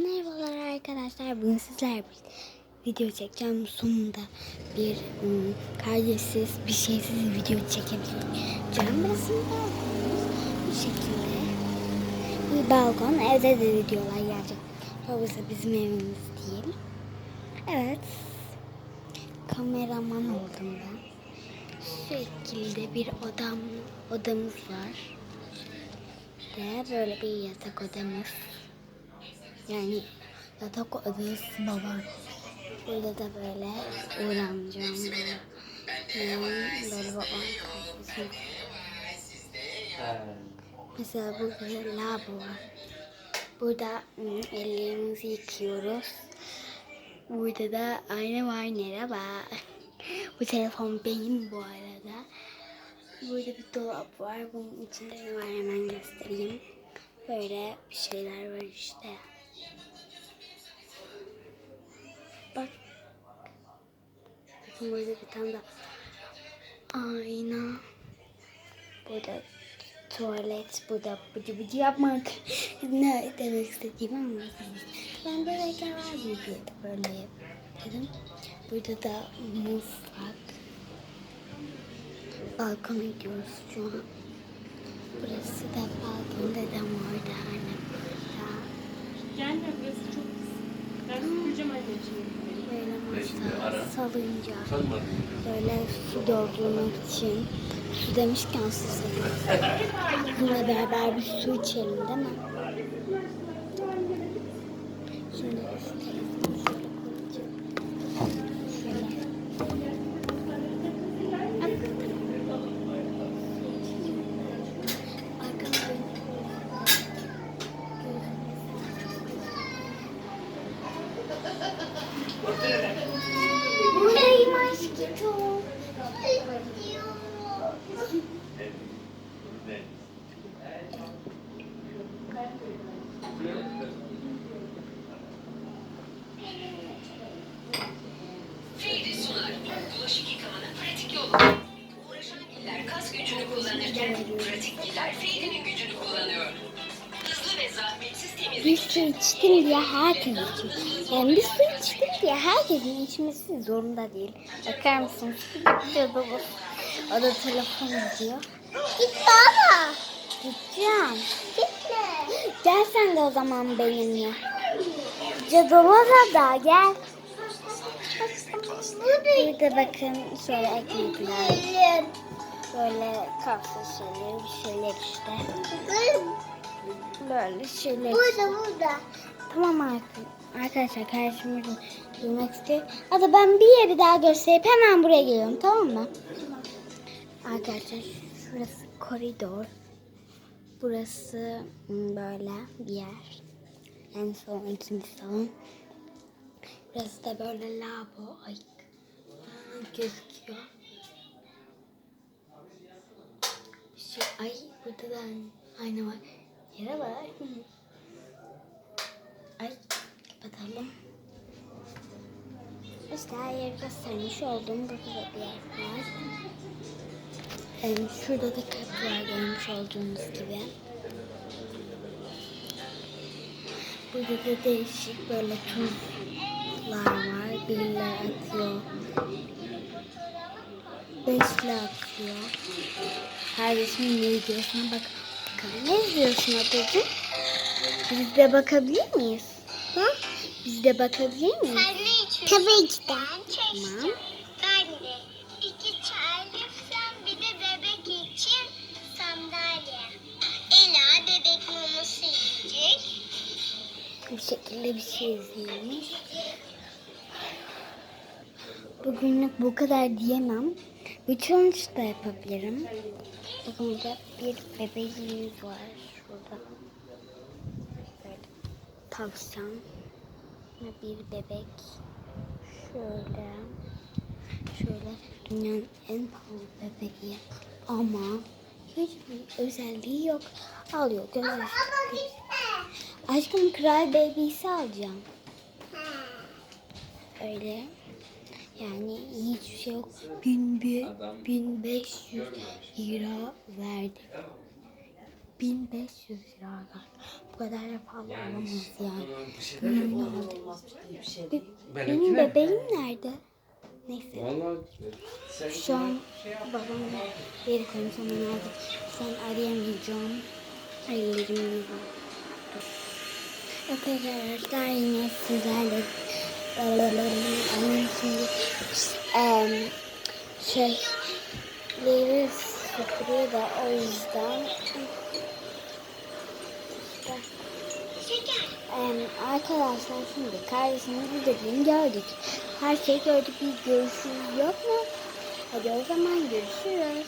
Merhabalar arkadaşlar. Bugün sizler bir video çekeceğim. Sonunda bir ım, kardeşsiz, bir şeysiz video çekebileceğim. Burası balkonumuz. Bu şekilde. Bir balkon. Evde de videolar gelecek. Burası bizim evimiz değil. Evet. Kameraman oldum ben. Şekilde bir odam, odamız var. Ve böyle bir yatak odamız. Yani yatak odası baba. Burada da böyle uğramayacağım böyle. Yani böyle babam kafasını. Mesela burada lavabo var. Burada ellerimizi yıkıyoruz. Burada da ayna var merhaba. Bu telefon benim bu arada. Burada bir dolap var. Bunun içinde ne var hemen göstereyim. Böyle bir şeyler var işte. Bak. Burada bir tane de ayna. Burada tuvalet. Burada bıcı bıcı yapmak. ne demek istediğimi anladım. Ben böyleyken var videoda böyle dedim. Burada da mutfak. Balkona gidiyoruz şu an. Burası da balkon dedem orada annem burada. Gel de burası çok pis. Ben süpüreceğim anneciğim. Böyle Şimdi ara. masa salınca böyle su doldurmak için. Su demişken su Bununla beraber bir su içelim değil mi? Bulaşık yıkamanın pratik yolu. Uğraşan giller kas gücünü kullanırken pratik giller Feyri'nin gücünü kullanıyor. Hızlı ve zahmetsiz Bir temizlik su içtim diye herkes için. Yani bir su içtim diye herkesin içmesi zorunda değil. Bakar mısın? Gidiyor baba. O da telefon izliyor. Git baba. Gideceğim. Gitme. Gel sen de o zaman benimle. Cadaloza da gel. Burada bakın şöyle ekmekler. Böyle kahve şeyleri bir şeyler işte. Böyle şeyler. Burada burada. Tamam arkadaşlar. Arkadaşlar kardeşim burada duymak istiyor. Hadi ben bir yeri daha gösterip hemen buraya geliyorum tamam mı? Arkadaşlar şurası koridor. Burası hmm, böyle bir yer. En son ikinci salon. Burası da böyle lavabo. Ay gözüküyor. Şey, ay burada da ayna var. Yere var. Ay kapatalım. İşte her yeri göstermiş olduğum burada da bir yer var. Ee, şurada da kapı var görmüş olduğunuz gibi. Burada da değişik böyle tuzlar var. Birileri atıyor. Beşli atıyor. Kardeşimin videosuna bak. Bakalım ne izliyorsun Atacığım? Biz de bakabilir miyiz? Ha? Biz de bakabilir miyiz? Sen ne içiyorsun? Tabii ki de. Ben çeşitli. Tamam. Ben de. İki çay lütfen bir de bebek için sandalye. Ela bebek maması yiyecek. Bu şekilde bir şey izlemiş. Bugünlük bu kadar diyemem. Bir challenge da yapabilirim. Bakın burada bir bebeğimiz var. Şurada. Böyle tavşan. Ve bir bebek. Şöyle. Şöyle dünyanın en pahalı bebeği. Ama hiçbir özelliği yok. Alıyor gözü. Aşkım Kral Baby'si alacağım. Öyle. Yani hiçbir şey yok. Adam- 1100 1500 lira verdik. 1500 lira arkadaşlar. Bu kadar da pahalı olamaz yani. Olmaz diye bir şey. Be- benim bebeğim nerede? Neyse. Vallahi sen Şu an babam yeri koyayım sana nerede? An arayamayacağım. Ellerim yok. Arkadaşlar yine sizlerle şimdi em, şey leri süpürüyor da o yüzden. Em, arkadaşlar şimdi kardeşimizin dediğini gördük. Her şeyi gördük. Bir görüşürüz yok mu? Hadi o zaman görüşürüz.